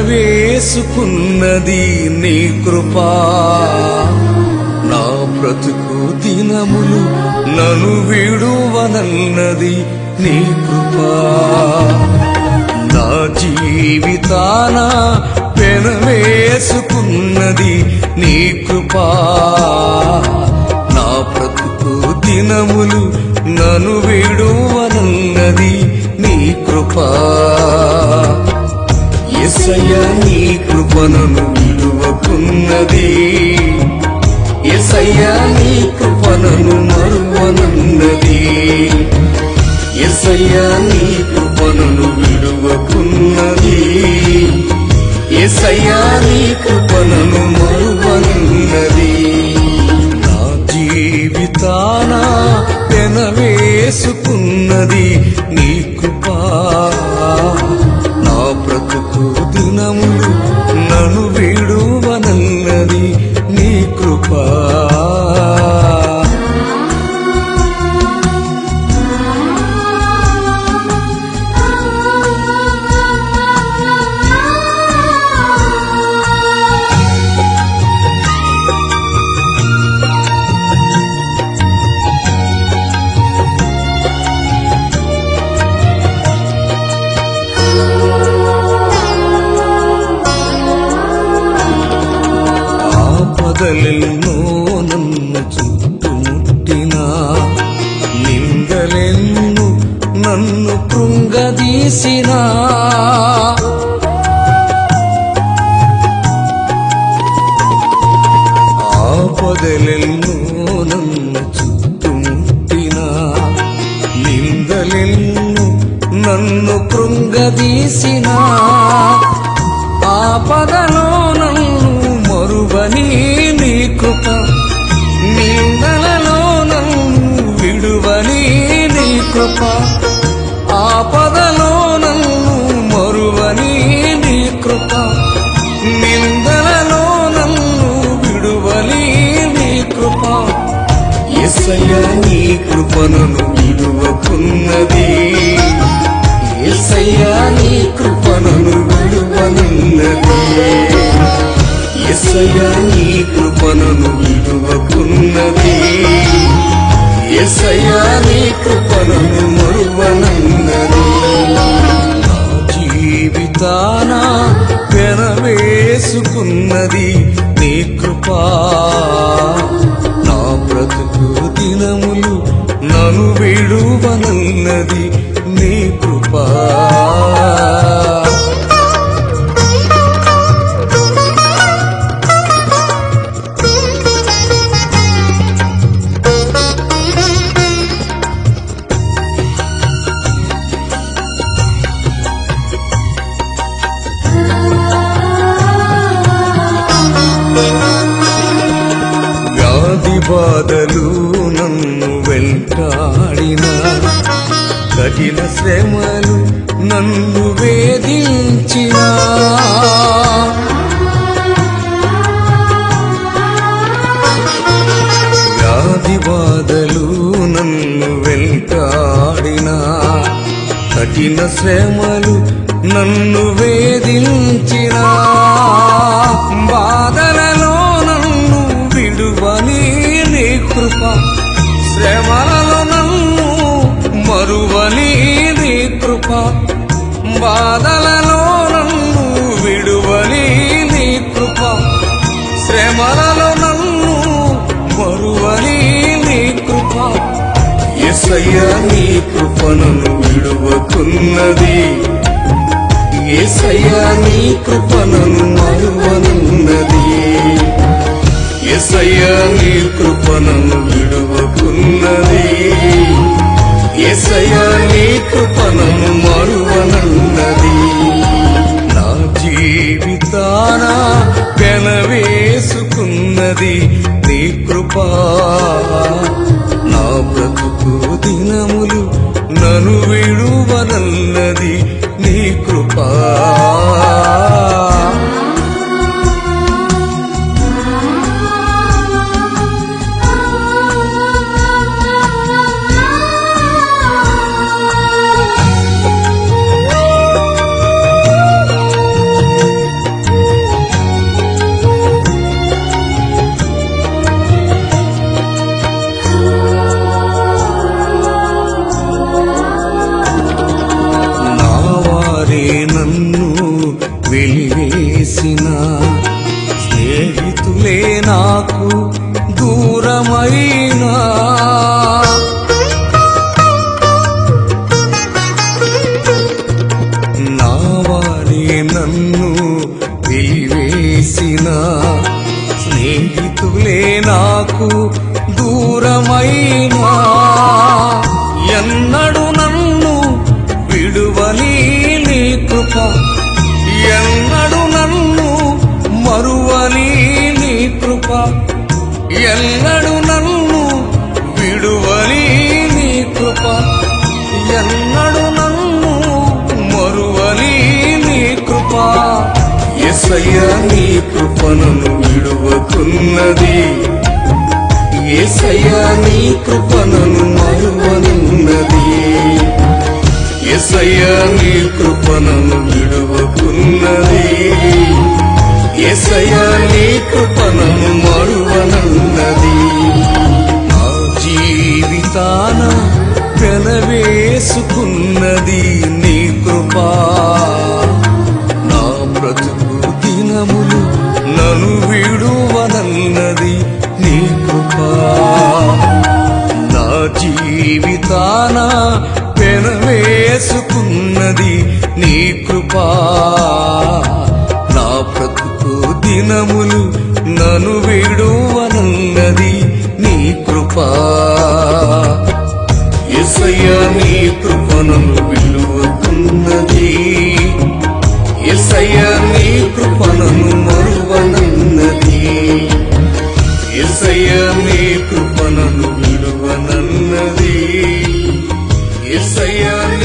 వేసుకున్నది నీ కృపా. నా బ్రతుకు దినములు నను విడువనన్నది నీ కృపా. నా జీవితాన పెనవేసుకున్నది నీ కృపా. నా బ్రతుకు దినములు నను విడువనన్నది నీ కృపా. ఎసయ్య నీ కృపణను విలువకున్నది ఎసయ్య నీ కృపణను మరువనున్నది ఎసయ్య నీ కృపణను విలువకున్నది ఎసయ్య నీ కృపణను మరువనున్నది నా జీవితానా పెనవేసుకున్నది నీ దినములు ఆపదలెన్నో నన్ను చుట్టుముట్టినా నిందలెన్ను నన్ను కృంగదీసినా. ఆపదలెన్నో కృపను విలువకున్నది. విడువకున్నది నీ కృపను విలువనున్నది. ఎసయ్య నీ కృపను విలువకున్నది. ఎసయ్య నీ కృపను మరువనున్నది. జీవితాన పెనవేసుకున్నది నీ కృపా. నన్ను నీ కృపా. వ్యాధి బాధలు వెంటాడిన కఠిన శ్రమలు నన్ను వేధించినా. ఎసయ్య నీ కృపణను విడువకున్నది. ఎసయ్య నీ కృపణను మరువనున్నది. ఎసయ్య నీ కృపణను విడువకున్నది. ఎసయ్య నీ కృపణను మరువనున్నది. నా జీవితాన పెనవేసుకున్నది నీ కృపా వెలివేసిన స్నేహితులే నాకు దూరమైనా. నా వారి నన్ను వెలివేసిన స్నేహితులే నాకు దూరమైనా. ఎన్నడు నన్ను కృప ఎన్నడు నన్ను విడువని నీ కృప. ఎన్నడు నన్ను మరువని నీ కృప. ఎసయ్య నీ కృపను విడువకున్నది. ఏసయ్య నీ కృపను మరువనున్నది. ఎసయ్య నీ కృపను విడువకు కృపా. ఎసయ్య నీ కృపను విలువకున్నది. ఎసయ్య నీ కృపను మరువనన్నది. ఎసయ్య నీ కృపను విలువనన్నది. ఎసయ్య